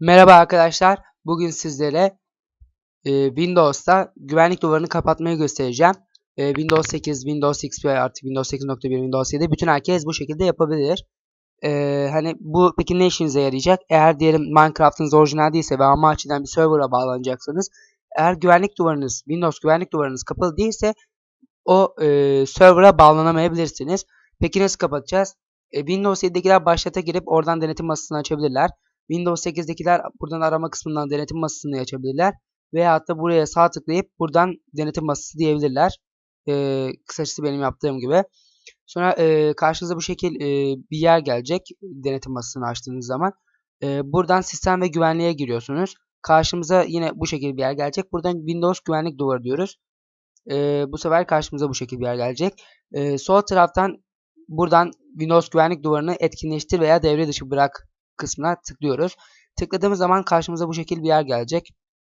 Merhaba arkadaşlar. Bugün sizlere e, Windows'ta güvenlik duvarını kapatmayı göstereceğim. E, Windows 8, Windows XP artık Windows 8.1, Windows 7 bütün herkes bu şekilde yapabilir. E, hani bu peki ne işinize yarayacak? Eğer diyelim Minecraft'ınız orijinal değilse ve ama açıdan bir server'a bağlanacaksınız. Eğer güvenlik duvarınız, Windows güvenlik duvarınız kapalı değilse o e, server'a bağlanamayabilirsiniz. Peki nasıl kapatacağız? E, Windows 7'dekiler başlata girip oradan denetim masasını açabilirler. Windows 8'dekiler buradan arama kısmından denetim masasını açabilirler. Veya da buraya sağ tıklayıp buradan denetim masası diyebilirler. E, kısacası benim yaptığım gibi. Sonra e, karşınıza bu şekil e, bir yer gelecek. Denetim masasını açtığınız zaman. E, buradan sistem ve güvenliğe giriyorsunuz. Karşımıza yine bu şekilde bir yer gelecek. Buradan Windows güvenlik duvarı diyoruz. E, bu sefer karşımıza bu şekilde bir yer gelecek. E, sol taraftan buradan Windows güvenlik duvarını etkinleştir veya devre dışı bırak kısmına tıklıyoruz. Tıkladığımız zaman karşımıza bu şekilde bir yer gelecek.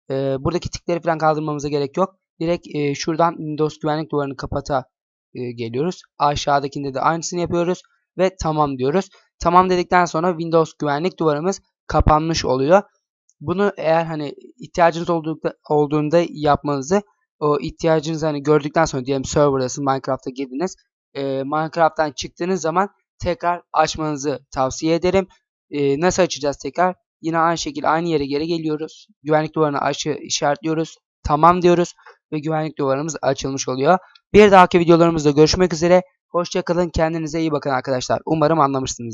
Ee, buradaki tikleri falan kaldırmamıza gerek yok. Direkt e, şuradan Windows güvenlik duvarını kapata e, geliyoruz. Aşağıdakinde de aynısını yapıyoruz ve tamam diyoruz. Tamam dedikten sonra Windows güvenlik duvarımız kapanmış oluyor. Bunu eğer hani ihtiyacınız olduğunda, olduğunda yapmanızı o ihtiyacınızı hani gördükten sonra diyelim serverdasın Minecraft'a girdiniz. E, Minecraft'tan çıktığınız zaman tekrar açmanızı tavsiye ederim. Nasıl açacağız tekrar? Yine aynı şekilde aynı yere geri geliyoruz. Güvenlik duvarını açı işaretliyoruz. Tamam diyoruz ve güvenlik duvarımız açılmış oluyor. Bir dahaki videolarımızda görüşmek üzere. Hoşçakalın. Kendinize iyi bakın arkadaşlar. Umarım anlamışsınızdır.